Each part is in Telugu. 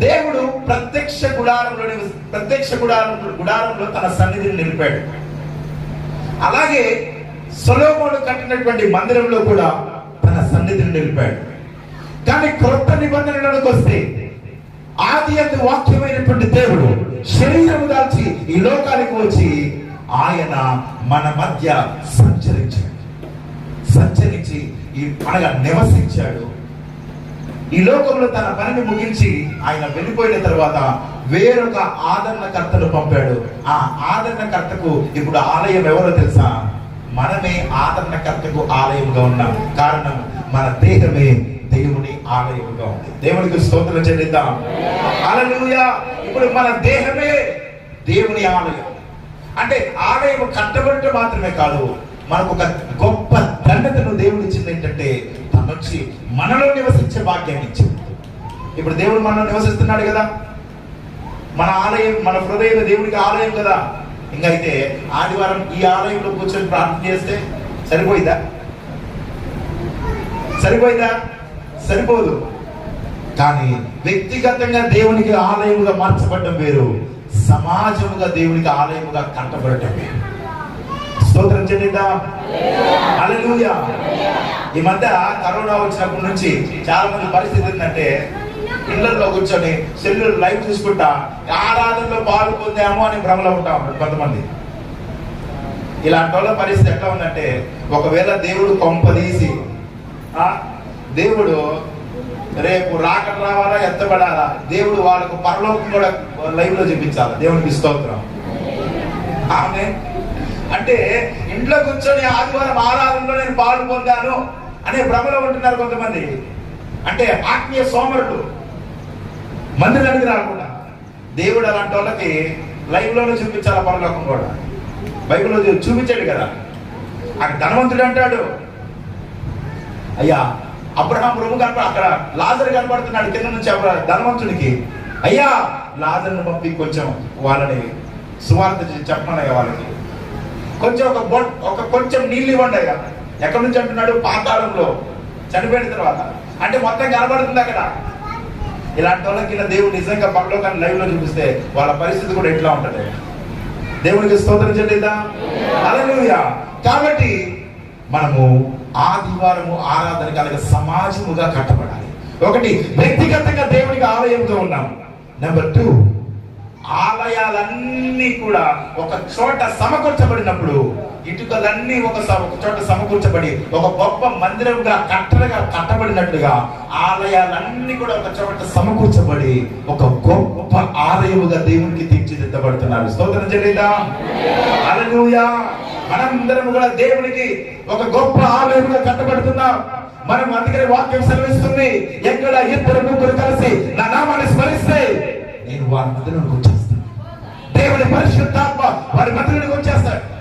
దేవుడు ప్రత్యక్ష గుడారంలో ప్రత్యక్ష గుడారం గుడారంలో తన సన్నిధిని నిలిపాడు. అలాగే సొలోమోడు కట్టినటువంటి మందిరంలో కూడా తన సన్నిధిని నిలిపాడు. కానీ క్రొత్త నిబంధనలకు వస్తే ఆది అంత వాక్యమైనటువంటి దేవుడు శరీరం దాల్చి ఈ లోకానికి వచ్చి ఆయన మన మధ్య సంచరించాడు. సంచరించి ఈ అనగా నివసించాడు. ఈ లోకంలో తన పనిని ముగించి ఆయన వెళ్ళిపోయిన తర్వాత వేరొక ఆదరణకర్తను పంపాడు. ఆ ఆదరణకర్తకు ఇప్పుడు ఆలయం ఎవరో తెలుసా? మనమే ఆదరణకర్తకు ఆలయంగా ఉన్నాం. కారణం మన దేహమే దేవుని ఆలయంగా ఉంది. దేవునికి స్తోత్రం చెల్లిద్దాం. అలలుయా ఇప్పుడు మన దేహమే దేవుని ఆలయం. అంటే ఆలయం కట్టబడటం మాత్రమే కాదు మనకు ఒక గొప్ప దండతను దేవుడు ఇచ్చింది ఏంటంటే వచ్చి మనలో నివసించే భాగ్యాన్ని ఇచ్చింది. ఇప్పుడు దేవుడు మనలో నివసిస్తున్నాడు కదా. మన ఆలయం మన హృదయం దేవుడికి ఆలయం కదా. ఇంకా అయితే ఆదివారం ఈ ఆలయంలో కూర్చొని ప్రార్థన చేస్తే సరిపోయిందా? సరిపోయిందా? సరిపోదు. కానీ వ్యక్తిగతంగా దేవునికి ఆలయముగా మార్చబడటం వేరు. సమాజముగా దేవునికి ఆలయముగా కట్టబడటం వేరు. స్తోత్రం చెల్లిద్దాం. హల్లెలూయా. ఈ మధ్య కరోనా వచ్చినప్పటి నుంచి చాలా మంది పరిస్థితి ఏంటంటే ఇళ్ళలో కూర్చొని సెల్లు లైవ్ చూసుకుంటా ఆరాధనలో పాలు పొందాము అని భ్రమలో ఉంటా ఉంటారు కొంతమంది. ఇలాంటి వాళ్ళ పరిస్థితి ఎట్లా ఉందంటే ఒకవేళ దేవుడు కొంపదీసి ఆ, దేవుడు రేపు రాక రావాలా ఎత్తబడాలా? దేవుడు వాళ్ళకు పరలోకం కూడా లైవ్లో చూపించాలి? దేవునికి స్తోత్రం. ఆమె అంటే ఇంట్లో కూర్చొని ఆదివారం ఆరాధనలో నేను పాలు పొందాను అనే భ్రమలో ఉంటున్నారు కొంతమంది. అంటే ఆత్మీయ సోమరుడు. మందిరానికి రాకుండా. దేవుడు అలాంటి వాళ్ళకి లైవ్లోనే చూపించాలి పరలోకం కూడా? బైబిల్లో చూపించాడు కదా. అక్కడ ధనవంతుడు అంటాడు. అయ్యా అబ్రహాం ప్రభు కనపడ అక్కడ లాజర్ కనపడుతున్నాడు కింద నుంచి అబ్ర- ధనవంతుడికి అయ్యా లాజర్ను పంపి కొంచెం వాళ్ళని సువార్త చెప్పమని వాళ్ళకి. కొంచెం ఒక బొట్ ఒక కొంచెం నీళ్ళు ఇవ్వండి అయ్యా. ఎక్కడి నుంచి అంటున్నాడు? పాతాళంలో. చనిపోయిన తర్వాత. అంటే మొత్తం కనబడుతుంది అక్కడ. ఇలాంటి వాళ్ళకి ఇలా దేవుడు నిజంగా పరలోకాన్ని లైవ్లో చూపిస్తే వాళ్ళ పరిస్థితి కూడా ఎట్లా ఉంటుంది? దేవునికి స్తోత్రం చెల్లిద్దా. హల్లెలూయా. కాబట్టి మనము ఆదివారము ఆరాధన కలిగ సమాజముగా కట్టబడాలి. ఒకటి వ్యక్తిగతంగా దేవునికి ఆలయంతో ఉన్నాం. నెంబర్ టూ ఆలయాలన్నీ కూడా ఒక చోట సమకూర్చబడినప్పుడు ఇటుకలన్నీ ఒక ఒక చోట సమకూర్చబడి ఒక గొప్ప మందిరంగా కట్టడగా కట్టబడినట్లుగా ఆలయాలన్నీ కూడా ఒక చోట సమకూర్చబడి ఒక గొప్ప ఆలయముగా దేవునికి తీర్చిదిద్దబడుతున్నారు. స్తోత్రం చెల్లిదా? హల్లెలూయా! మనందరం కూడా దేవునికి ఒక గొప్ప ఆలయముగా కట్టబడుతున్నాం. మనం అందుకని వాక్యం సెలవిస్తుంది. ఎక్కడ ఇద్దరు ముగ్గురు కలిసి నా నామాన్ని స్మరిస్తే నేను వారి మధ్యలోకి వచ్చేస్తాను. దేవుని పరిశుద్ధాత్మ వారి మధ్యలోకి వచ్చేస్తాడు.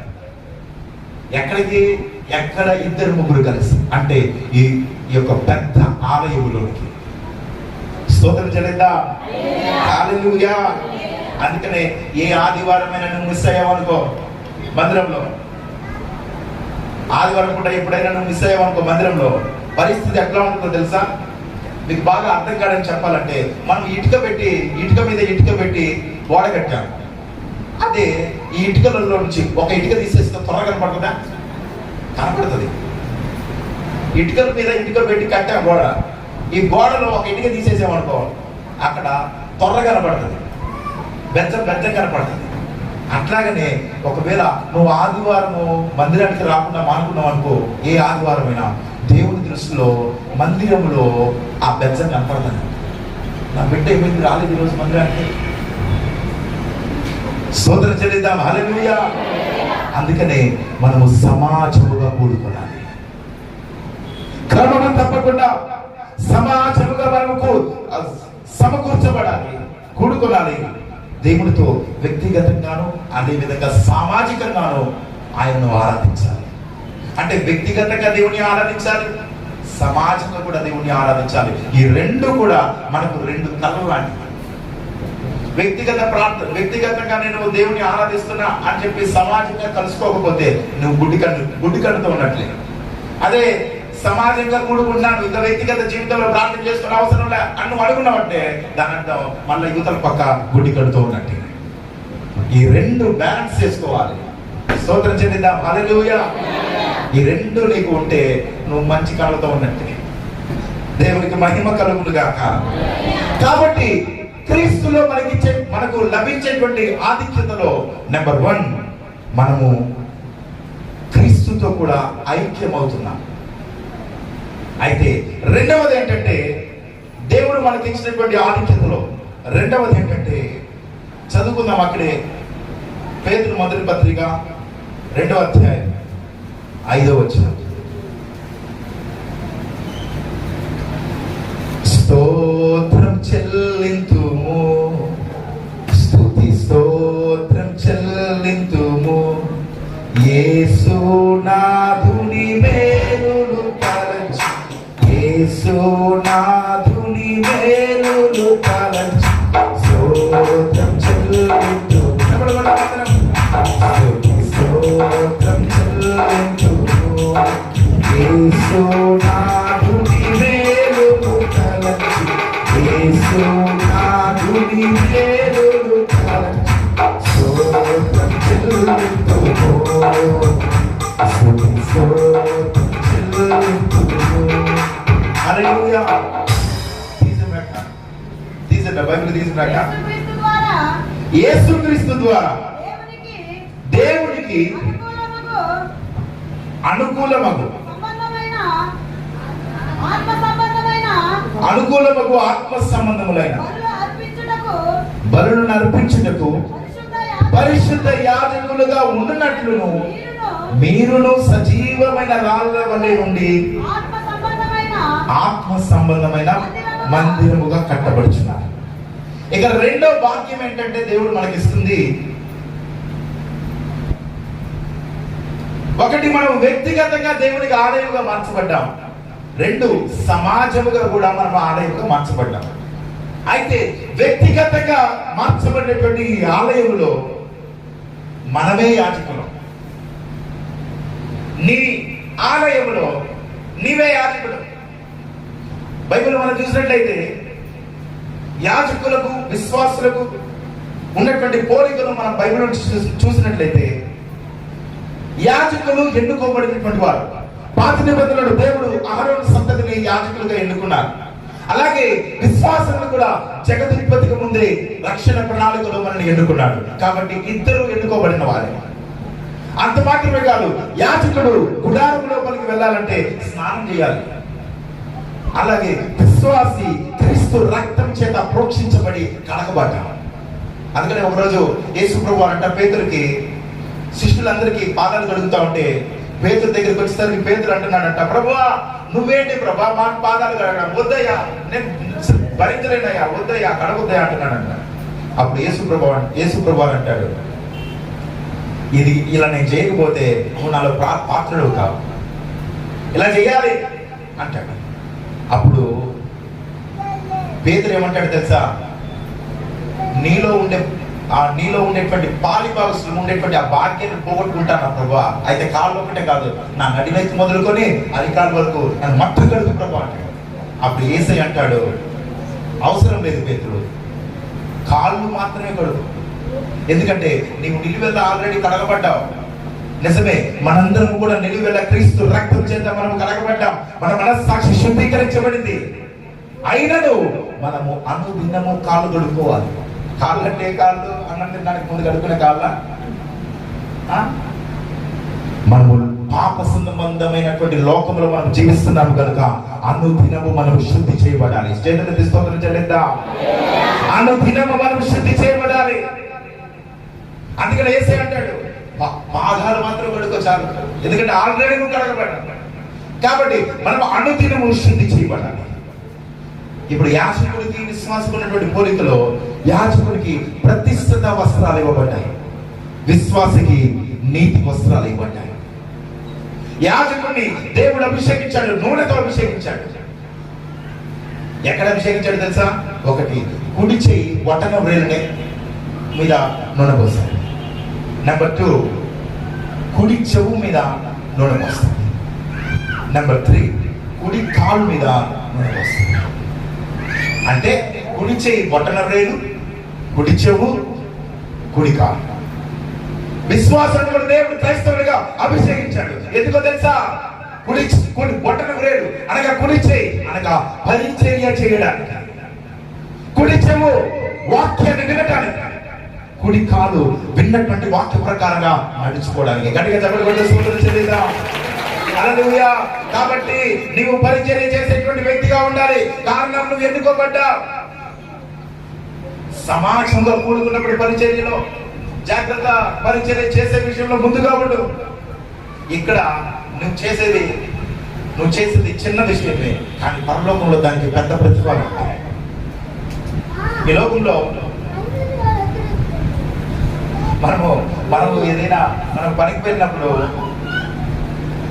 ఎక్కడికి? ఎక్కడ ఇద్దరు ముగ్గురు కలిసి? అంటే ఈ ఈ యొక్క పెద్ద ఆలయములోనికి. స్తోత్రం చెల్లిందా హల్లెలూయా. అందుకనే ఏ ఆదివారమైనా నువ్వు మిస్ అయ్యావనుకో మందిరంలో. ఆదివారం కూడా ఎప్పుడైనా నువ్వు మిస్ అయ్యావనుకో మందిరంలో. పరిస్థితి ఎట్లా ఉంటుందో తెలుసా? మీకు బాగా అర్థం కాదని చెప్పాలంటే మనం ఇటుక పెట్టి ఇటుక మీద ఇటుక పెట్టి గోడ కట్టాం. అదే ఈ ఇటుకలలో నుంచి ఒక ఇటుక తీసేస్తే త్వరగా కనపడుతుందా? కనపడుతుంది. ఇటుకల మీద ఇటుక పెట్టి కట్టాం గోడ. ఈ గోడలో ఒక ఇటుక తీసేసామనుకో అక్కడ త్వర కనపడుతుంది. బెచ్చం బెచ్చం కనపడుతుంది. అట్లాగనే ఒకవేళ నువ్వు ఆదివారము మందిరానికి రాకుండా మానుకున్నావు అనుకో ఏ ఆదివారమైనా దేవుని దృష్టిలో మందిరంలో ఆ బెచ్చం కనపడతాను. నా బిడ్డ ఏమైంది? రాలేదు ఈరోజు మందిరానికి. సోదర చెల్లిద్దాం హలెలుయా అందుకనే మనము సమాజముగా కూడుకోవాలి. క్రమం తప్పకుండా సమాజముగా మనము సమకూర్చబడాలి కూడుకోవాలి. దేవుడితో వ్యక్తిగతంగాను అదే విధంగా సామాజికంగాను ఆయనను ఆరాధించాలి. అంటే వ్యక్తిగతంగా దేవుని ఆరాధించాలి సమాజంలో కూడా దేవుణ్ణి ఆరాధించాలి. ఈ రెండు కూడా మనకు రెండు తలలు లాంటివి. వ్యక్తిగత ప్రార్థన వ్యక్తిగతంగా నేను దేవుని ఆరాధిస్తున్నా అని చెప్పి సమాజంగా కలుసుకోకపోతే నువ్వు గుడ్డి కడు గుడ్డి కడుతూ ఉన్నట్లే అదే సమాజంగా కూడుకున్నాను ఇంత వ్యక్తిగత జీవితంలో ప్రార్థన చేసుకునే అవసరం లే అని నువ్వు అడుగున్నావంటే దాని అర్థం మళ్ళీ యువతల పక్క గుడ్డి కడుతూ ఉన్నట్టు. ఈ రెండు బ్యాలెన్స్ చేసుకోవాలి. స్తోత్రం చెందిద్దాం హల్లెలూయా. ఈ రెండు నీకు ఉంటే నువ్వు మంచి కళతో ఉన్నట్టే దేవునికి మహిమ కలుగులు గాక. కాబట్టి క్రీస్తులో మనకి మనకు లభించేటువంటి ఆధిక్యతలో నెంబర్ వన్ మనము క్రీస్తుతో కూడా ఐక్యమవుతున్నాం. అయితే రెండవది ఏంటంటే దేవుడు మనకి ఇచ్చినటువంటి ఆధిక్యతలో రెండవది ఏంటంటే చదువుకుందాం అక్కడే. పేదలు మొదటి పత్రిక రెండవ అధ్యాయం ఐదవ వచ్చినాం స్తోత్రం చెల్లింతుము. స్థుతి స్తోత్రం చెల్లింతుము. యేసునాథుని మేలులు తలంచి యేసునాథుని మేలులు తలంచి స్తోత్రం చెల్లింతుము. స్తోత్రం చెల్లింతుము. యేసునాథుని బైబిల్ తీసినాక యేసుక్రీస్తు ద్వారా. దేవునికి అనుకూలముగు అనుకూలమగు ఆత్మ సంబంధములైన బలులను అర్పించుటకు పరిశుద్ధ యాజకులుగా ఉండునట్లును. మీరును సజీవమైన రాళ్ళ వలె ఉండి ఆత్మ సంబంధమైన మందిరముగా కట్టబడుచున్నారు. ఇక రెండో వాక్యం ఏంటంటే దేవుడు మనకిస్తుంది. ఒకటి మనం వ్యక్తిగతంగా దేవునికి ఆలయముగా మార్చబడ్డాం. రెండు సమాజముగా కూడా మనం ఆలయముగా మార్చబడ్డాం. అయితే వ్యక్తిగతంగా మార్చబడినటువంటి ఈ ఆలయములో మనమే యాజకులం. నీ ఆలయంలో నీవే యాజకుడు బైబిల్ మనం చూసినట్లయితే యాజకులకు విశ్వాసులకు ఉన్నటువంటి పోలికలు మనం బైబిల్ చూసినట్లయితే యాజకులు ఎన్నుకోబడినటువంటి వారు. పాత నిబంధనలు దేవుడు ఆహారం సంతతిని యాజకులుగా ఎన్నుకున్నారు. అలాగే విశ్వాసం కూడా జగదుత్పత్తికి ముందే రక్షణ ప్రణాళికలో మనల్ని ఎన్నుకున్నాడు. కాబట్టి ఇద్దరు ఎన్నుకోబడిన వారే. అంత మాత్రమే కాదు యాచకుడు గుడారం లోపలికి వెళ్ళాలంటే స్నానం చేయాలి. అలాగే విశ్వాసి క్రీస్తు రక్తం చేత ప్రోక్షించబడి కడకబాట అందుకనే ఒకరోజు యేసు ప్రభు అంట పేదలకి శిష్యులందరికీ పాదాలు కడుగుతా ఉంటే పేతురు దగ్గరికి వచ్చేసరికి పేతురు అంటున్నాడంట ప్రభువా నువ్వేంటి ప్రభా? మా పాదాలు కడగడం. వద్దయ్యా నేను భరించలేనయ్యా. వద్దయ్యా కడగొద్దయ్యా అంటున్నాడంట. అప్పుడు యేసు ప్రభా యేసు ప్రభా అంటాడు ఇది ఇలా నేను చేయకపోతే నువ్వు నాలో ప్రా- పాత్రుడు కావు. ఇలా చేయాలి అంటాడు. అప్పుడు పేదలు ఏమంటాడు తెలుసా? నీలో ఉండే ఆ నీలో ఉండేటువంటి పాలి భాగస్సులు ఉండేటువంటి ఆ భాగ్యాన్ని పోగొట్టుకుంటాను ప్రభా. అయితే కాళ్ళు ఒకటే కాదు నా నడినైతే మొదలుకొని అరికాళ్ళ వరకు నన్ను మట్ట కడుగు ప్రభా అంటాడు. అప్పుడు ఏసై అంటాడు అవసరం లేదు పేతుడు కాళ్ళు మాత్రమే కడుగు. ఎందుకంటే నీవు నిలువెల్ల ఆల్రెడీ కడగబడ్డావు. నిజమే మనందరం కూడా నిలువెల్ల క్రీస్తు రక్తం చేత మనం కడగబడ్డాం. మన మనస్సాక్షి శుద్ధీకరించబడింది. అయినను మనము అనుదినము కాలు కడుక్కోవాలి. కాళ్ళంటే ఏ కాళ్ళు అన్నం తినడానికి ముందు కడుక్కునే కాళ్ళ? మనము పాప సంబంధమైనటువంటి లోకంలో మనం జీవిస్తున్నాము కనుక అనుదినము మనం శుద్ధి చేయబడాలి. చేతులు స్తోత్రం చెల్లిద్దా. అనుదినము మనం శుద్ధి చేయబడాలి. అందుకని ఏసే అంటాడు పాదాలు మాత్రం కడుకో చాలు. ఎందుకంటే ఆల్రెడీ నువ్వు కడగబడ్డా కాబట్టి మనం అనుదినము శుద్ధి చేయబడాలి. ఇప్పుడు యాచకుడికి విశ్వాసకున్నటువంటి పోలికలో యాజకుడికి ప్రతిష్ఠిత వస్త్రాలు ఇవ్వబడ్డాయి. విశ్వాసకి నీతి వస్త్రాలు ఇవ్వబడ్డాయి. యాజకుడిని దేవుడు అభిషేకించాడు నూనెతో అభిషేకించాడు. ఎక్కడ అభిషేకించాడు తెలుసా? ఒకటి కుడి చేయి వటన వ్రేలునే మీద నూనె పోస్తాడు నెంబర్ టూ కుడి చెవు మీద నూనె పోస్తాడు నెంబర్ త్రీ కుడి కాలు మీద నూనె పోస్తాడు అంటే కుడి చేయి బొట్టన కుడి చెవు గుడి కాలు. విశ్వాసం కూడా దేవుడు క్రైస్తవుడిగా అభిషేకించాడు. ఎందుకో తెలుసా? కుడి కుడి బొట్టన రేలు అనగా కుడి చేయి అనగా పరిచర్య చేయడానికి. కుడి చెవు వాక్యాన్ని వినటానికి. కుడి కాలు విన్నటువంటి వాక్య ప్రకారంగా నడుచుకోవడానికి. గట్టిగా చెప్పబడి సూచన అలలుయా కాబట్టి నీవు పరిచర్య చేసేటువంటి వ్యక్తిగా ఉండాలి. కారణం నువ్వు ఎన్నుకోబడ్డా? సమాజంలో కూడుకున్నప్పుడు పరిచర్యలో. జాగ్రత్త పరిచర్య చేసే విషయంలో ముందుగా ఉండు. ఇక్కడ నువ్వు చేసేది నువ్వు చేసేది చిన్న విషయమే. కానీ పరలోకంలో దానికి పెద్ద ప్రతిఫలం ఈ లోకంలో మనము మనము ఏదైనా మనం పనికి వెళ్ళినప్పుడు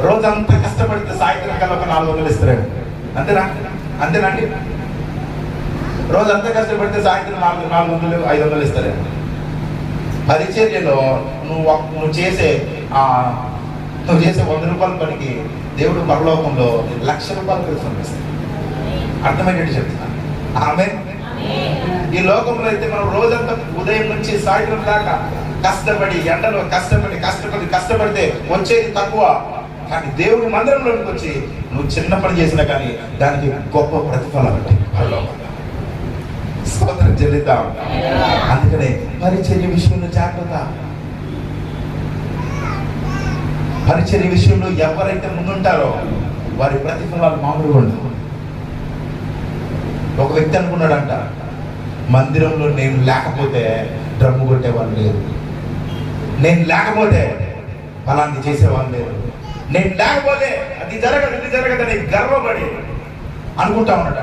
రోజంతా కష్టపడితే సాయంత్రం కల్లా ఒక నాలుగు వందలు ఇస్తారు అంతేనా? అంతేనండి రోజంతా కష్టపడితే సాయంత్రం నాలుగు నాలుగు వందలు ఐదు వందలు ఇస్తారు పరిచర్యలో నువ్వు నువ్వు చేసే ఆ నువ్వు చేసే వంద రూపాయల పనికి దేవుడు పరలోకంలో లక్ష రూపాయలు కలిసి అర్థమయ్యేట్టు చెప్తున్నా. ఆమె ఈ లోకంలో అయితే మనం రోజంతా ఉదయం నుంచి సాయంత్రం దాకా కష్టపడి ఎండలో కష్టపడి కష్టపడి కష్టపడితే వచ్చేది తక్కువ. కానీ దేవుడి మందిరంలోకి వచ్చి నువ్వు చిన్న పని చేసినా కానీ దానికి గొప్ప ప్రతిఫలం ఉంటుంది స్తోత్రం చెల్లిద్దాం అందుకనే పరిచర్య విషయంలో జాగ్రత్త. పరిచర్య విషయంలో ఎవరైతే ముందుంటారో వారి ప్రతిఫలాలు మామూలుగా ఉండవు. ఒక వ్యక్తి అనుకున్నాడంట మందిరంలో నేను లేకపోతే డ్రమ్ము కొట్టేవాళ్ళు లేరు నేను లేకపోతే ఫలాన్ని చేసేవాళ్ళు లేరు నేను లేకపోతే అది జరగదు ఇది జరగదని గర్వపడి అనుకుంటా ఉన్నాడు.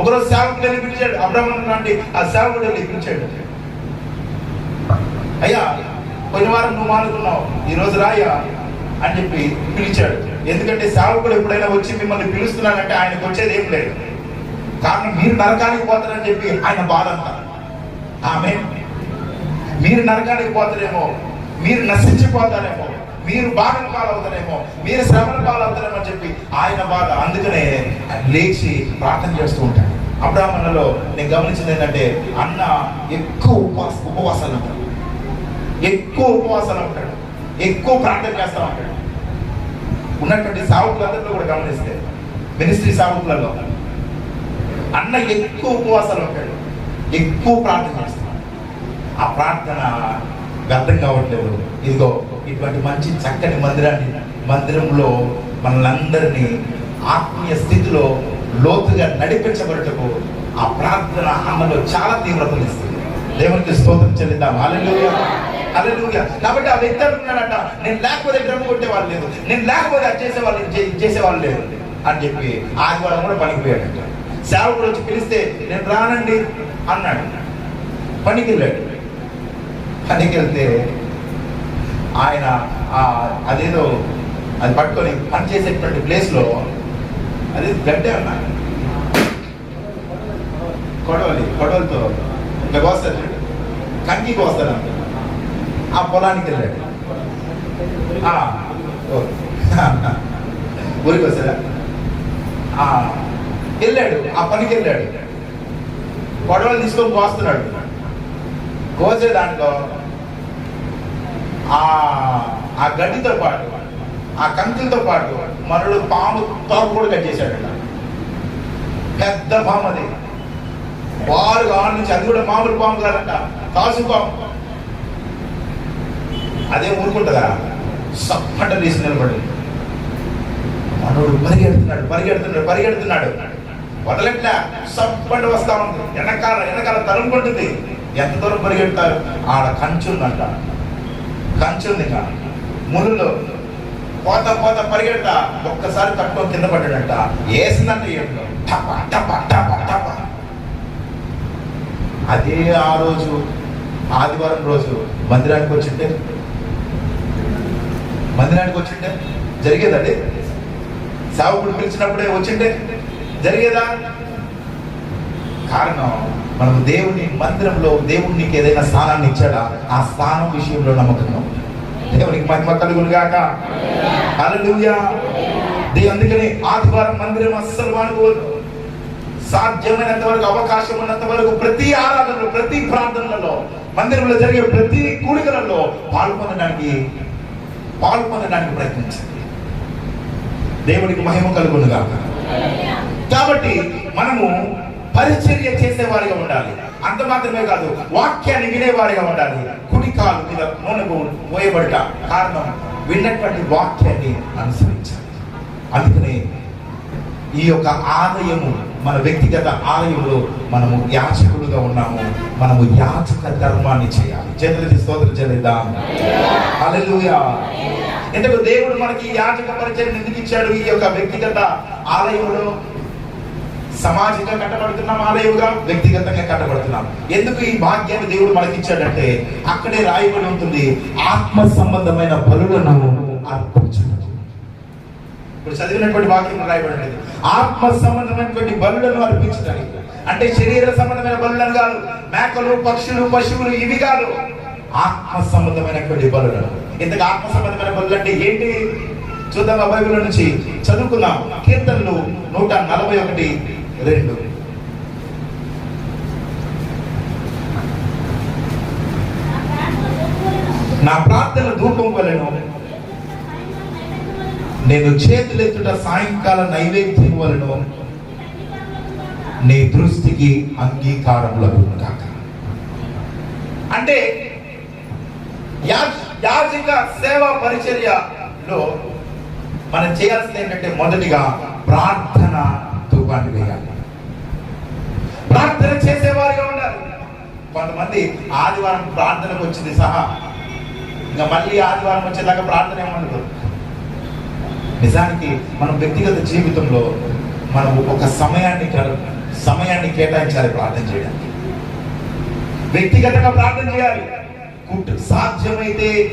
ఒకరోజు సేవకుడు వెళ్ళి పిలిచాడు అబ్రహ్మణ్ లాంటి ఆ సేవకుడు వెళ్ళి పిలిచాడు అయ్యా పోయిన వారం నువ్వు మానుకున్నావు ఈ రోజు రాయా అని చెప్పి పిలిచాడు. ఎందుకంటే సేవకుడు ఎప్పుడైనా వచ్చి మిమ్మల్ని పిలుస్తున్నాడంటే ఆయనకు వచ్చేది ఏం లేదు. కారణం మీరు నరకానికి పోతారని చెప్పి ఆయన బాధ అంటారు. ఆమె మీరు నరకానికి పోతారేమో మీరు నశించిపోతారేమో మీరు బాధల పాలవుతారేమో మీరు శ్రమల పాలవుతారేమో అని చెప్పి ఆయన బాధ. అందుకనే లేచి ప్రార్థన చేస్తూ ఉంటాడు. అబ్రాహ్మణలో నేను గమనించింది ఏంటంటే అన్న ఎక్కువ ఉపవాస ఉపవాసాలు ఉంటాడు. ఎక్కువ ఉపవాసాలు ఉంటాడు. ఎక్కువ ప్రార్థన చేస్తూ ఉంటాడు. ఉన్నటువంటి సావుకులందరిలో కూడా గమనిస్తే మినిస్ట్రీ సావుకులలో అన్న ఎక్కువ ఉపవాసాలు ఉంటాడు. ఎక్కువ ప్రార్థన చేస్తాడు ఆ ప్రార్థన వ్యర్థం కావట్లేదు. ఇదిగో ఇటువంటి మంచి చక్కని మందిరాన్ని మందిరంలో మనల్ని ఆత్మీయ స్థితిలో లోతుగా నడిపించబడటకు ఆ ప్రార్థన ఆమెలో చాలా తీవ్రతనిస్తుంది దేవునికి స్తోత్రం చెల్లిద్దాం. హల్లెలూయా హల్లెలూయా కాబట్టి అవి ఇద్దరు ఉన్నాడట నేను లేకపోతే డ్రమ్ కొట్టేవాళ్ళు లేదు. నేను లేకపోతే అది చేసేవాళ్ళు చేసేవాళ్ళు లేదు. అని చెప్పి ఆదివారం కూడా పనికిపోయాడట సేవకుడు వచ్చి పిలిస్తే నేను రానండి అన్నాడు. పనికి వెళ్ళాడు. పనికి వెళ్తే ఆయన అదేదో అది పట్టుకొని పనిచేసేటువంటి ప్లేస్లో అది గడ్డే అన్నా. కొడవలి కొడవలతో ఇట్లా కోస్తారు చూడు. కంకి కోస్తారు ఆ పొలానికి వెళ్ళాడు. ఊరికి వస్తారా వెళ్ళాడు ఆ పనికి వెళ్ళాడు. కొడవలు తీసుకొని కోస్తున్నాడు. కోసే దాంట్లో ఆ ఆ గడ్డితో పాటు ఆ కంకులతో పాటు మరుడు పాము తోక కూడా కట్ పెద్ద పాము అది. వారు ఆడ నుంచి అది కూడా మామూలు పాము కాదంట కాసు పాము. అదే ఊరుకుంటుందా? సప్పట తీసి నిలబడి. మనోడు పరిగెడుతున్నాడు పరిగెడుతున్నాడు పరిగెడుతున్నాడు. వదలట్లే సప్పటి వస్తా ఉంది. వెనకాల వెనకాల తరుముకుంటుంది. ఎంత దూరం పరిగెడతారు? ఆడ కంచుందంట కంచుంది కానీ ములులో పోత పోత పరిగెట్ట ఒక్కసారి తక్కువ కింద పడ్డాడంట. వేసిందంట ఏంటో టప టప టప టప. అదే ఆ రోజు ఆదివారం రోజు మందిరానికి వచ్చింటే? మందిరానికి వచ్చింటే? జరిగేదండి? సేవకుడు పిలిచినప్పుడే వచ్చింటే? జరిగేదా? కారణం మనం దేవుని మందిరంలో దేవుడు నీకు ఏదైనా స్థానాన్ని ఇచ్చాడా? ఆ స్థానం విషయంలో నమ్మకంగా దేవునికి మహిమ కలుగును గాక హల్లెలూయా. దే అందుకని ఆదివారం మందిరం అస్సలు అనుకోవద్దు సాధ్యమైనంత వరకు అవకాశం ఉన్నంత వరకు ప్రతి ఆరాధనలో ప్రతి ప్రార్థనలలో మందిరంలో జరిగే ప్రతి కూడికలలో పాల్గొనడానికి పాల్గొనడానికి ప్రయత్నించండి. దేవునికి మహిమ కలుగునుగా కాబట్టి మనము పరిచర్య చేసేవారిగా ఉండాలి. అంత మాత్రమే కాదు వాక్యాన్ని వినేవారిగా ఉండాలి. కుడి కాలు మీద నూనె పోయబడట. కారణం విన్నటువంటి వాక్యాన్ని అనుసరించాలి. అందుకనే ఈ యొక్క ఆలయము మన వ్యక్తిగత ఆలయంలో మనము యాచకులుగా ఉన్నాము. మనము యాచక ధర్మాన్ని చేయాలి. చేతులకి స్తోత్రం చెల్లిద్దాం ఎందుకు దేవుడు మనకి యాచక పరిచయం ఎందుకు ఇచ్చాడు ఈ యొక్క వ్యక్తిగత ఆలయంలో? సమాజంగా కట్టబడుతున్నాం ఆలయంగా వ్యక్తిగతంగా కట్టబడుతున్నాం. ఎందుకు ఈ భాగ్యాన్ని దేవుడు మనకి ఇచ్చాడంటే అక్కడే రాయబడి ఉంటుంది ఆత్మ సంబంధమైన బలులను అర్పించడం. ఇప్పుడు చదివినటువంటి వాక్యం రాయబడలేదు. ఆత్మ సంబంధమైనటువంటి బలులను అర్పించడానికి. అంటే శరీర సంబంధమైన బలులను కాదు మేకలు పక్షులు పశువులు ఇవి కాదు. ఆత్మ సంబంధమైనటువంటి బలులను. ఇంతకు ఆత్మ సంబంధమైన బలులు అంటే ఏంటి? చూద్దాం ఆ బైబిల్ నుంచి చదువుకున్నాం కీర్తనలు నూట నలభై ఒకటి రెండు. నా ప్రార్థన ధూపం వలెను. నేను చేతులెత్తుట సాయంకాల నైవేద్యం వలన. నీ దృష్టికి అంగీకారం కాక అంటే యాజిక సేవా పరిచర్యలో మనం చేయాల్సింది ఏంటంటే మొదటిగా ప్రార్థన ధూపాన్ని వేయాలి ప్రార్థన చేసేవారిగా ఉండాలి కొంతమంది ఆదివారం ప్రార్థనకు వచ్చింది సహా. ఇంకా మళ్ళీ ఆదివారం వచ్చేలాగా ప్రార్థన ఏమనదు నిజానికి మనం వ్యక్తిగత జీవితంలో మనం ఒక సమయాన్ని సమయాన్ని కేటాయించాలి ప్రార్థన చేయడానికి. వ్యక్తిగతంగా ప్రార్థన చేయాలి. కుటు- సాధ్యమైతే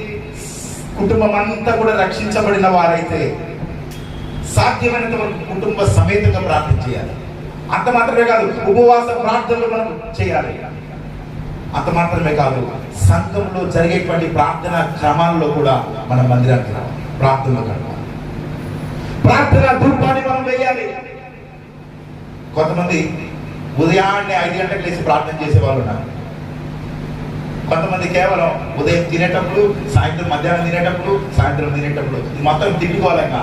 కుటుంబం అంతా కూడా రక్షించబడిన వారైతే సాధ్యమైనంత వరకు కుటుంబ సమేతంగా ప్రార్థన చేయాలి. అంత మాత్రమే కాదు ఉపవాస ప్రార్థనలు మనం చేయాలి. అంత మాత్రమే కాదు సంఘంలో జరిగేటువంటి ప్రార్థన క్రమాల్లో కూడా మన మందిరానికి రావాలి. ప్రార్థనలో గడపాలి ప్రార్థన ధూపాన్ని మనం వేయాలి కొంతమంది ఉదయాన్నే ఐదు గంటలకు లేచి ప్రార్థన చేసే వాళ్ళు ఉన్నారు. కొంతమంది కేవలం ఉదయం తినేటప్పుడు సాయంత్రం మధ్యాహ్నం తినేటప్పుడు సాయంత్రం తినేటప్పుడు ఇది మొత్తం తిట్టుకోవాలంగా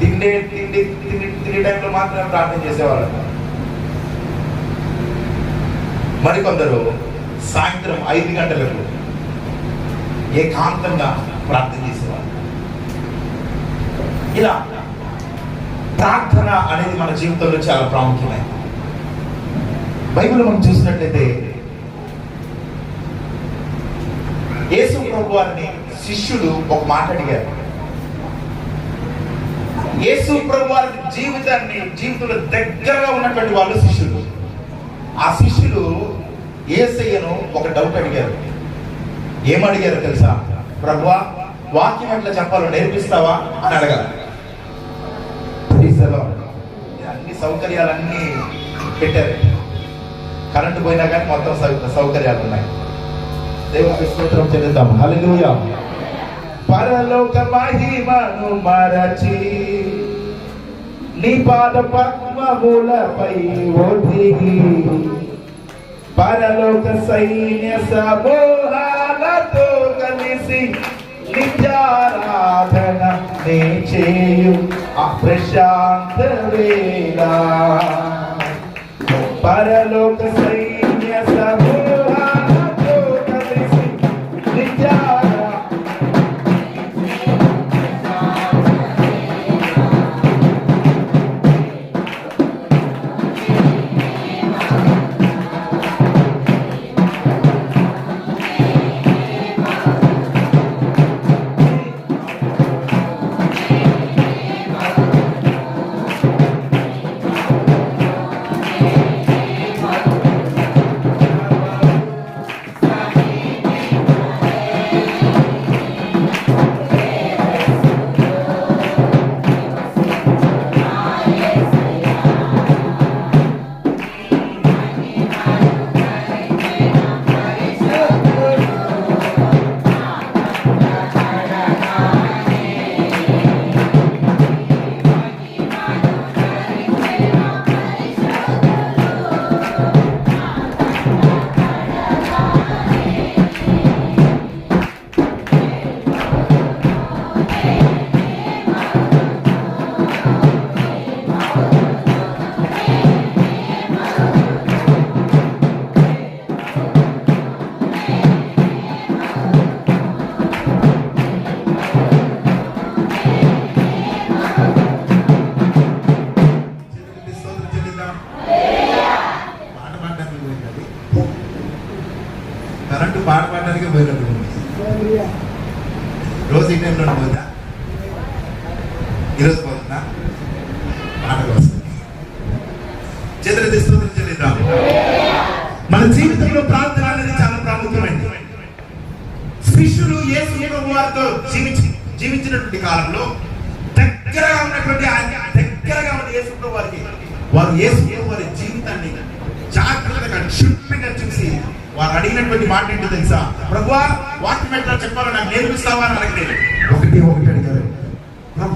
తిండే తిండి తిని తినే టైంలో మాత్రమే ప్రార్థన చేసేవాళ్ళు మరికొందరు సాయంత్రం ఐదు గంటలకు ఏకాంతంగా ప్రార్థన చేసేవారు. ఇలా ప్రార్థన అనేది మన జీవితంలో చాలా ప్రాముఖ్యమైనది. బైబిల్ మనం చూసినట్లయితే యేసు ప్రభు వారిని శిష్యులు ఒక మాట అడిగారు. యేసు ప్రభు వారి జీవితాన్ని జీవితంలో దగ్గరగా ఉన్నటువంటి వాళ్ళు శిష్యులు. ఆ శిష్యులు ఏసయ్యను ఒక డౌట్ అడిగారు. ఏమడిగారు తెలుసా? ప్రభువా వాక్యం ఎట్లా చెప్పాలో నేర్పిస్తావా? అని అడగాలి అన్ని సౌకర్యాలన్నీ పెట్టారు. కరెంటు పోయినా కానీ మొత్తం సౌ- సౌకర్యాలు ఉన్నాయి దేవునికి స్తోత్రం చెల్లిద్దాం. హలో పరలోక మహిమను మరచి నిపాద పద్మములపై ఒదిగి పరలోక సైన్య సమూహాలతో కలిసి నిజారాధన నే చేయు. అప్రశాంత వేళ. పరలోక సైన్య సమూహ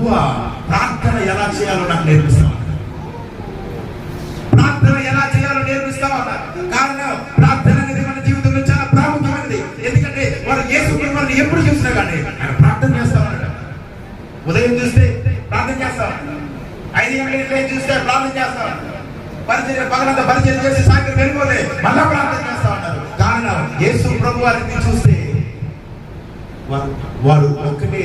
ప్రభువా ప్రార్థన ఎలా చేయాలో నాకు నేర్పిస్తావా? ప్రార్థన ఎలా చేయాలో నేర్పిస్తావా? కారణం ప్రార్థన అనేది మన జీవితంలో చాలా ప్రాముఖ్యమైనది. ఎందుకంటే వారు యేసు మనల్ని ఎప్పుడు చూసినా కానీ ఆయన ప్రార్థన చేస్తామన్నాడు ఉదయం చూస్తే ప్రార్థన చేస్తామన్నాడు ఐదు గంటల చూస్తే ప్రార్థన చేస్తాం పరిచయం పగలంతా పరిచయం చేసి సాయంత్రం వెళ్ళిపోతే మళ్ళా ప్రార్థన చేస్తామన్నారు కారణం యేసు ప్రభు వారిని చూస్తే వారు వారు ఒక్కటే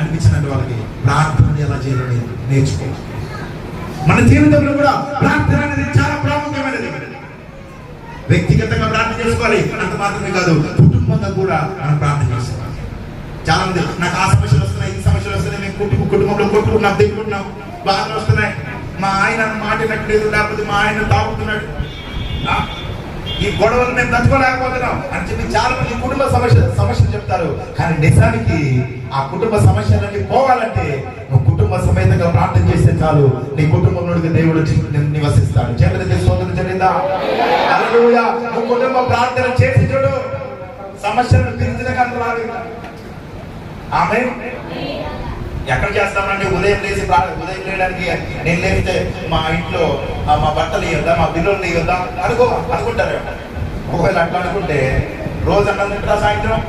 అనిపించినట్టు వాళ్ళకి ప్రార్థన ఎలా చేయాలని నేర్చుకోవాలి. మన జీవితంలో కూడా ప్రార్థన అనేది చాలా ప్రాముఖ్యమైనది. వ్యక్తిగతంగా ప్రార్థన చేసుకోవాలి అంత మాత్రమే కాదు కుటుంబంగా కూడా మనం ప్రార్థన చేసుకోవాలి. చాలా మంది నాకు ఆ సమస్యలు వస్తున్నాయి ఈ సమస్యలు వస్తున్నాయి మేము కుటుంబ కుటుంబంలో కొట్టుకున్నాం తిట్టుకుంటున్నాం బాధలు వస్తున్నాయి. మా ఆయన మాట వినట్లేదు లేకపోతే మా ఆయన తాగుతున్నాడు. ఈ గొడవలు మేము తట్టుకోలేకపోతున్నాం అని చెప్పి చాలా మంది కుటుంబ సమస్య సమస్యలు చెప్తారు. కానీ నిజానికి ఆ కుటుంబ సమస్యలన్నీ పోవాలంటే నువ్వు కుటుంబ సమేతంగా ప్రార్థన చేస్తే చాలు. నీ కుటుంబంలోకి దేవుడు నివసిస్తాడు. చేతులైతే సోదరు జరిగిందా నువ్వు కుటుంబ ప్రార్థన చేసి చూడు. సమస్యలను తీర్చిన కానీ రాదు ఆమె ఎక్కడ చేస్తామంటే ఉదయం లేచి ఉదయం లేయడానికి నేను లేస్తే మా ఇంట్లో మా బట్టలు ఇవ్వద్దాం మా పిల్లలు ఇవ్వద్దా అనుకో అనుకుంటారు ఒకవేళ అట్లా అనుకుంటే రోజు అన్నం తింటారా సాయంత్రం?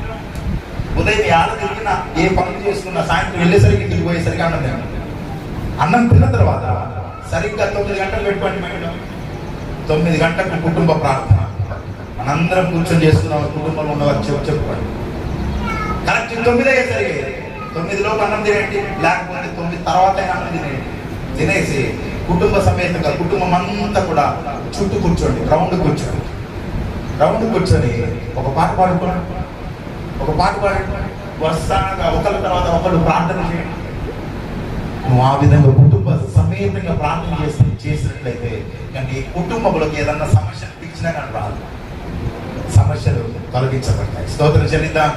ఉదయం ఆడ తిరిగినా ఏ పనులు చేసుకున్నా సాయంత్రం వెళ్ళేసరికి ఇంటికి పోయేసరికి అన్నం తినడం అన్నం తిన్న తర్వాత సరిగ్గా తొమ్మిది గంటలు పెట్టుకోండి మేడం. తొమ్మిది గంటలకు కుటుంబ ప్రార్థన. మనందరం కూర్చొని చేసుకున్నాం కుటుంబంలో ఉన్నవారు చెప్పు చెప్పుకోండి. కరెక్ట్ తొమ్మిది అయ్యేసరికి తొమ్మిది లోపు అన్నం తినేయండి లేకపోతే తొమ్మిది తర్వాత అన్నం తినేయండి. తినేసి కుటుంబ సమేతంగా కుటుంబం అంతా కూడా చుట్టూ కూర్చోండి రౌండ్ కూర్చోండి. రౌండ్ కూర్చొని ఒక పాట పాడుకోండి. ఒక పాట పాడండి. వరుసగా ఒకళ్ళ తర్వాత ఒకళ్ళు ప్రార్థన చేయండి. నువ్వు ఆ విధంగా కుటుంబ సమేతంగా ప్రార్థన చేసి చేసినట్లయితే కానీ కుటుంబంలోకి ఏదన్నా సమస్య పిలిచినా కానీ రాదు. సమస్యలు తొలగించబడతాయి. స్తోత్రం చెల్లిద్దాం.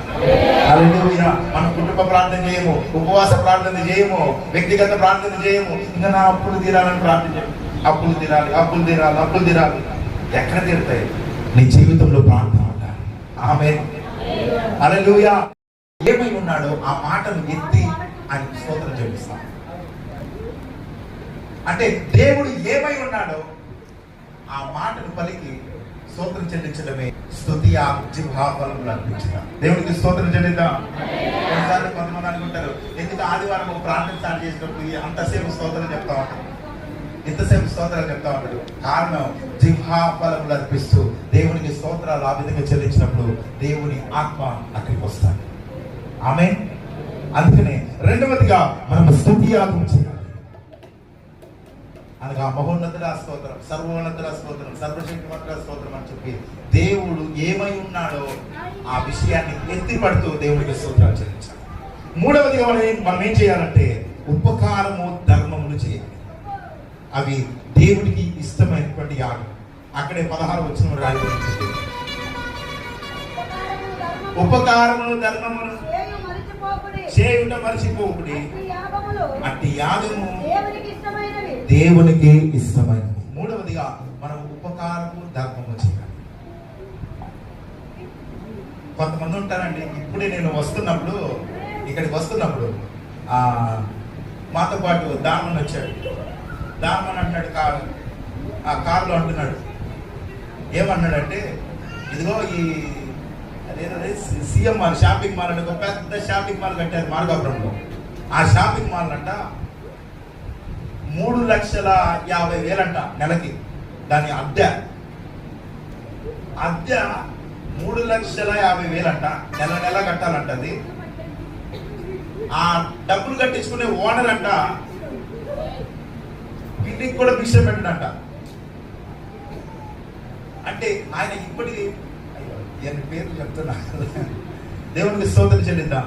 హల్లెలూయా. మనం కుటుంబ ప్రార్థన చేయము ఉపవాస ప్రార్థన చేయము వ్యక్తిగత ప్రార్థన చేయము. ఇంకా నా అప్పులు తీరాలని ప్రార్థన చేయము అప్పులు తీరాలి అప్పులు తీరాలి అప్పులు తీరాలి. ఎక్కడ తీరుతాయి? నీ జీవితంలో ప్రార్థన ఉండాలి. ఆమె హల్లెలూయా. ఏమై ఉన్నాడో ఆ మాటను ఎత్తి ఆయన స్తోత్రం చెల్లిస్తాం. అంటే దేవుడు ఏమై ఉన్నాడో ఆ మాటను పలికి స్తోత్రం చెల్లించడమే. స్థుతి ఆ జిహ్వాఫలములు అర్పించడం దేవుడికి స్తోత్రం చెల్లిద్దాం. కొన్నిసార్లు కొంతమంది అనుకుంటారు ఎందుకు ఆదివారం ఒక ప్రార్థన స్టార్ట్ చేసినప్పుడు అంతసేపు స్తోత్రం చెప్తా ఉంటారు? ఇంతసేపు స్తోత్రాలు చెప్తా ఉంటాడు కారణం జిహ్వాఫలములు అర్పిస్తూ దేవునికి స్తోత్రాలు ఆ విధంగా చెల్లించినప్పుడు దేవుని ఆత్మ అక్కడికి వస్తాడు. ఆమె అందుకనే రెండవదిగా మనం స్థుతి యాగం అనగా మహోన్నతుడ స్తోత్రం సర్వోన్నతుడ స్తోత్రం సర్వశక్తిమంతుడ స్తోత్రం అని చెప్పి దేవుడు ఏమై ఉన్నాడో ఆ విషయాన్ని ఎత్తిపడుతూ దేవుడికి స్తోత్రాలు చెల్లించాలి. మూడవదిగా మనం మనం ఏం చేయాలంటే ఉపకారము ధర్మములు చేయాలి. అవి దేవుడికి ఇష్టమైనటువంటి యాగం. అక్కడే పదహారు వచ్చిన రాయబడింది ఉపకారములు ధర్మములు. చేయుట మర్చిపోకుడి. అట్టి యాగము దేవునికి ఇష్టమైనది. మూడవదిగా మనం ఉపకారము ధర్మము చేయాలి. కొంతమంది ఉంటారండి ఇప్పుడే నేను వస్తున్నప్పుడు ఇక్కడికి వస్తున్నప్పుడు మాతో పాటు దామన్ వచ్చాడు. దామన్ అంటున్నాడు కారు ఆ కారులో అంటున్నాడు. ఏమన్నాడంటే ఇదిగో ఈ అదేదే సీఎం మాల్ షాపింగ్ మాల్ అంటే ఒక పెద్ద షాపింగ్ మాల్ కట్టారు మార్గాపురంలో. ఆ షాపింగ్ మాల్ అంట మూడు లక్షల యాభై వేలంట నెలకి. దాని అద్దె. అద్దె మూడు లక్షల యాభై వేలంట. నెల నెల కట్టాలంట అది. ఆ డబ్బులు కట్టించుకునే ఓనర్ అంట. ఇంటికి కూడా భిక్ష పెట్టడంట అంటే ఆయన ఇప్పటి ఎన్ని పేర్లు చెప్తున్నా. దేవునికి స్తోత్రం చెల్లిద్దాం.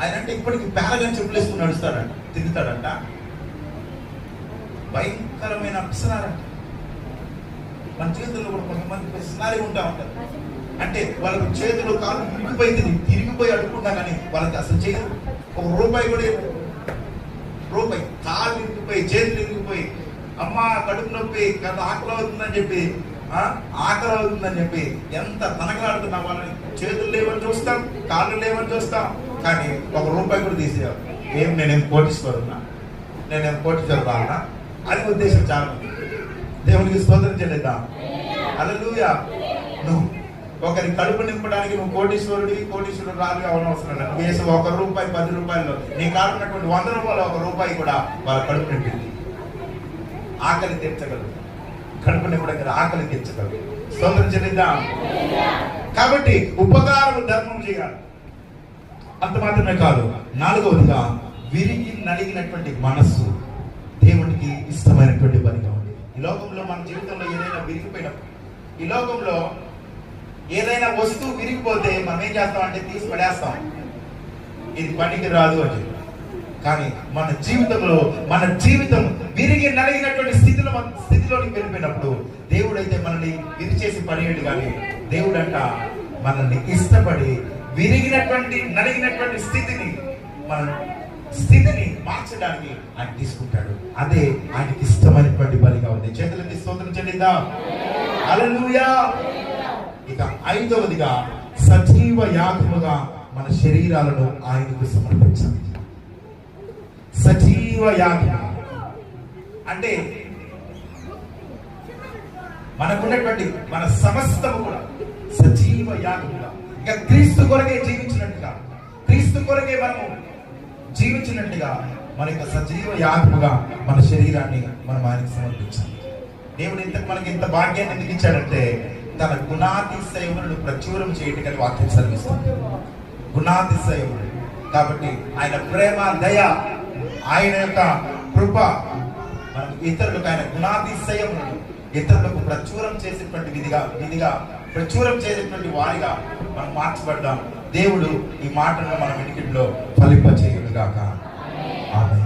ఆయన అంటే ఇప్పటికి పేరగా చెప్పులేసుకుని నడుస్తాడంట. తిరుగుతాడంట భయంకరమైన అప్సరాలంట మన చేతుల్లో కూడా కొంతమంది పిసినారి ఉంటా ఉంటారు. అంటే వాళ్ళకి చేతులు కాళ్ళు తిరిగిపోయింది తిరిగిపోయి అడుగుకుంటా కానీ వాళ్ళకి అసలు చేయదు ఒక రూపాయి కూడా రూపాయి కాలు ఇరిగిపోయి చేతులు ఇరిగిపోయి అమ్మ కడుపు నొప్పి కదా ఆకలి అవుతుందని చెప్పి ఆ, ఆకలి అవుతుందని చెప్పి ఎంత తనకలాడుతున్నా వాళ్ళని. చేతులు లేవని చూస్తాం కాళ్ళు లేవని చూస్తాం కానీ ఒక రూపాయి కూడా తీసేయాలి. ఏం నేనేం కోటీశ్వరున్నా నేనేం కోటీశ్వరు కావాలన్నా అది ఉద్దేశం చాలా. దేవునికి స్తోత్రం చెల్లిద్దాం. అలలుయా నువ్వు ఒకరి కడుపు నింపడానికి నువ్వు కోటీశ్వరుడి కోటీశ్వరుడు రాదు అవనవసరం లేదు. నువ్వు ఒక రూపాయి పది రూపాయలు నీ కాడున్నటువంటి వంద రూపాయలు ఒక రూపాయి కూడా వాళ్ళ కడుపు నింపింది. ఆకలి తీర్చగలరు కడుపు నింపడానికి ఆకలి తీర్చగలరు స్తోత్రం చెల్లిద్దాం. కాబట్టి ఉపకారం ధర్మం చేయాలి. అంత మాత్రమే కాదు నాలుగవదిగా విరిగి నలిగినటువంటి మనస్సు దేవునికి ఇష్టమైనటువంటి పనిగా ఉంది. ఈ లోకంలో మన జీవితంలో ఏదైనా విరిగిపోయినప్పుడు ఈ లోకంలో ఏదైనా వస్తువు విరిగిపోతే మనం ఏం చేస్తాం అంటే తీసి పడేస్తాం. ఇది పనికి రాదు అని కానీ మన జీవితంలో మన జీవితం విరిగి నలిగినటువంటి స్థితిలో మన స్థితిలోకి వెళ్ళిపోయినప్పుడు దేవుడు అయితే మనల్ని విరిచేసి పడేయడు కానీ దేవుడంట మనల్ని ఇష్టపడి విరిగినటువంటి నలిగినటువంటి స్థితిని మన స్థితిని మార్చడానికి ఆయన తీసుకుంటాడు. అదే ఆయనకి ఇష్టమైనటువంటి బలిగా ఉంది. చేతులకి స్తోత్రం చెల్లిందా అలలుయా ఇక ఐదవదిగా సజీవ యాగముగా మన శరీరాలను ఆయనకు సమర్పించాలి. సజీవ యాగం అంటే మనకున్నటువంటి మన సమస్తము కూడా సజీవ యాగముగా ఇక క్రీస్తు కొరకే జీవించినట్టుగా క్రీస్తు కొరకే మనము జీవించినట్టుగా మన యొక్క సజీవ యాగముగా మన శరీరాన్ని మనం ఆయనకు సమర్పించాలి. దేవుడు ఇంతకు మనకి ఇంత భాగ్యాన్ని ఎందుకు ఇచ్చాడంటే తన గుణాతిశయములను ప్రచురం చేయటం వాక్యం సెలవిస్తుంది. గుణాతిశయములు. కాబట్టి ఆయన ప్రేమ దయ ఆయన యొక్క కృప మనం ఇతరులకు ఆయన గుణాతిశయములను ఇతరులకు ప్రచురం చేసేటువంటి విధిగా విధిగా ప్రచురం చేసేటువంటి వారిగా మనం మార్చబడ్డాం. దేవుడు ఈ మాటలను మన వెనుకట్లో ఫలింపచేయుడుగాక ఆమె